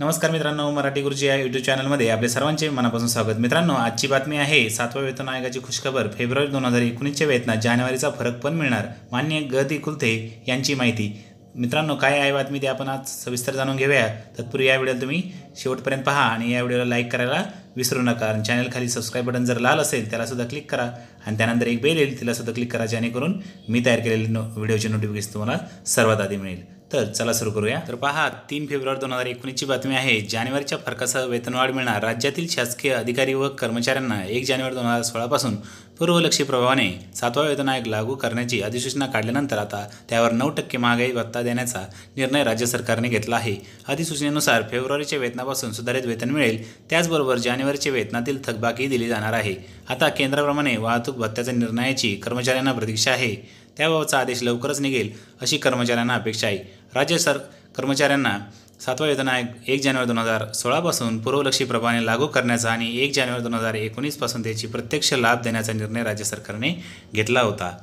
नमस्कार मित्रांनो मराठी गुरुजी या यूट्यूब चॅनलमध्ये आपले सर्वांचे मनापासून स्वागत. मित्रांनो आजची बातमी आहे सातवा वेतन आयोगाची खुशखबर. फेब्रुवारी दोन हजार एकोणीसच्या वेतनात जानेवारीचा फरक पण मिळणार. मान्य गदी कुलथे यांची माहिती. मित्रांनो काय आहे बातमी ते आपण आज सविस्तर जाणून घेऊया. तत्पूर्वी या व्हिडिओला तुम्ही शेवटपर्यंत पहा आणि या व्हिडिओला लाईक करायला विसरू नका. आणि चॅनलखाली सबस्क्राईब बटन जर लाल असेल त्याला सुद्धा क्लिक करा. आणि त्यानंतर एक बेल येईल तिला सुद्धा क्लिक करा जेणेकरून मी तयार केलेले नो व्हिडिओचे नोटिफिकेशन तुम्हाला सर्वात आधी मिळेल. तर चला सुरू करूया. तर पहा तीन फेब्रुवारी दोन हजार एकोणीसची बातमी आहे. जानेवारीच्या फरकासह वेतनवाढ मिळणार. राज्यातील शासकीय अधिकारी व कर्मचाऱ्यांना एक जानेवारी दोन हजार सोळापासून पूर्वलक्षी प्रभावाने सातवा वेतन आयोग लागू करण्याची अधिसूचना काढल्यानंतर आता त्यावर नऊ टक्के महागाई भत्ता देण्याचा निर्णय राज्य सरकारने घेतला आहे. अधिसूचनेनुसार फेब्रुवारीच्या वेतनापासून सुधारित वेतन मिळेल. त्याचबरोबर जानेवारीच्या वेतनातील थकबाकी दिली जाणार आहे. आता केंद्राप्रमाणे वाहतूक भत्त्याच्या निर्णयाची कर्मचाऱ्यांना प्रतीक्षा आहे. त्याबाबतचा आदेश लवकरच निघेल अशी कर्मचाऱ्यांना अपेक्षा आहे. राज्य सर कर्मचाऱ्यांना सातवा वेतन आयोग एक जानेवारी दोन हजार सोळापासून पूर्वलक्षीप्रमाणे लागू करण्याचा आणि एक जानेवारी दोन हजार एकोणीसपासून त्याची प्रत्यक्ष लाभ देण्याचा निर्णय राज्य सरकारने घेतला होता.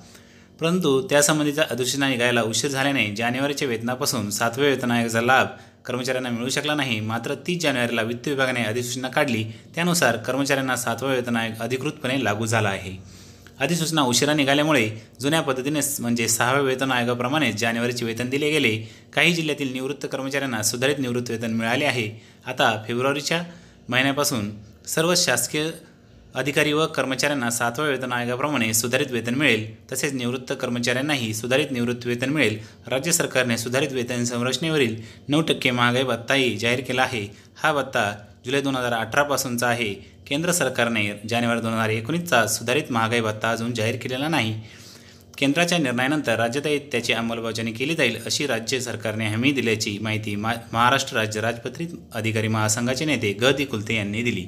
परंतु त्यासंबंधीचा अधिसूचना निघायला उशीर झाल्याने जानेवारीच्या वेतनापासून सातव्या वेतन आयोगाचा लाभ कर्मचाऱ्यांना मिळू शकला नाही. मात्र तीस जानेवारीला वित्त विभागाने अधिसूचना काढली. त्यानुसार कर्मचाऱ्यांना सातवा वेतन आयोग अधिकृतपणे लागू झाला आहे. अधिसूचना उशिरा निघाल्यामुळे जुन्या पद्धतीने म्हणजे सहाव्या वेतन आयोगाप्रमाणे जानेवारीचे वेतन दिले गेले. काही जिल्ह्यातील निवृत्त कर्मचाऱ्यांना सुधारित निवृत्त वेतन मिळाले आहे. आता फेब्रुवारीच्या महिन्यापासून सर्व शासकीय अधिकारी व कर्मचाऱ्यांना सातव्या वेतन आयोगाप्रमाणे सुधारित वेतन मिळेल. तसेच निवृत्त कर्मचाऱ्यांनाही सुधारित निवृत्त वेतन मिळेल. राज्य सरकारने सुधारित वेतन संरचनेवरील नऊ टक्के महागाई भत्ताही जाहीर केला आहे. हा भत्ता जुलै दोन हजार अठरापासूनचा आहे. केंद्र सरकारने जानेवारी दोन हजार एकोणीसचा सुधारित महागाई भत्ता अजून जाहीर केलेला नाही. केंद्राच्या निर्णयानंतर राज्यातही त्याची अंमलबजावणी केली जाईल अशी राज्य सरकारने हमी दिल्याची माहिती मा महाराष्ट्र राज्य राजपत्रित अधिकारी महासंघाचे नेते ग दी कुलते यांनी दिली.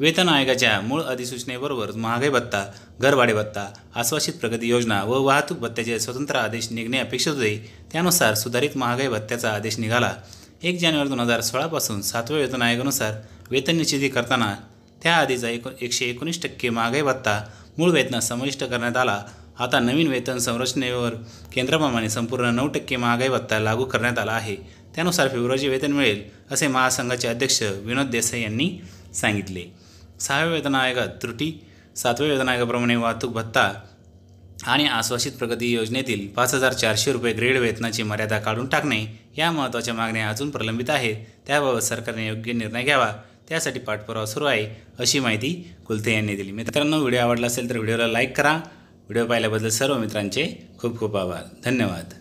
वेतन आयोगाच्या मूळ अधिसूचनेबरोबर महागाई भत्ता घरभाडे भत्ता आश्वासित प्रगती योजना व वाहतूक भत्त्याचे स्वतंत्र आदेश निघणे अपेक्षित होते. त्यानुसार सुधारित महागाई भत्त्याचा आदेश निघाला. एक जानेवारी दोन हजार सोळापासून सातव्या वेतन आयोगानुसार वेतन निश्चिती करताना त्याआधीचा एको एकशे एकोणीस टक्के महागाई भत्ता मूळ वेतनात समाविष्ट करण्यात आला. आता नवीन वेतन संरचनेवर केंद्राप्रमाणे संपूर्ण नऊ टक्के महागाई भत्ता लागू करण्यात आला आहे. त्यानुसार फेब्रुवारीचे वेतन मिळेल असे महासंघाचे अध्यक्ष विनोद देसाई यांनी सांगितले. सहाव्या वेतन आयोगात त्रुटी सातव्या वेतनायोगाप्रमाणे वाहतूक भत्ता आणि आश्वासित प्रगती योजनेतील पाच हजार चारशे रुपये ग्रेड वेतनाची मर्यादा काढून टाकणे या महत्त्वाच्या मागण्या अजून प्रलंबित आहेत. त्याबाबत सरकारने योग्य निर्णय घ्यावा. त्यासाठी पाठपुरावा सुरू आहे अशी माहिती कुलते यांनी दिली. मित्रांनो व्हिडिओ आवडला असेल तर व्हिडिओला लाईक करा. व्हिडिओ पाहिल्याबद्दल सर्व मित्रांचे खूप खूप आभार. धन्यवाद.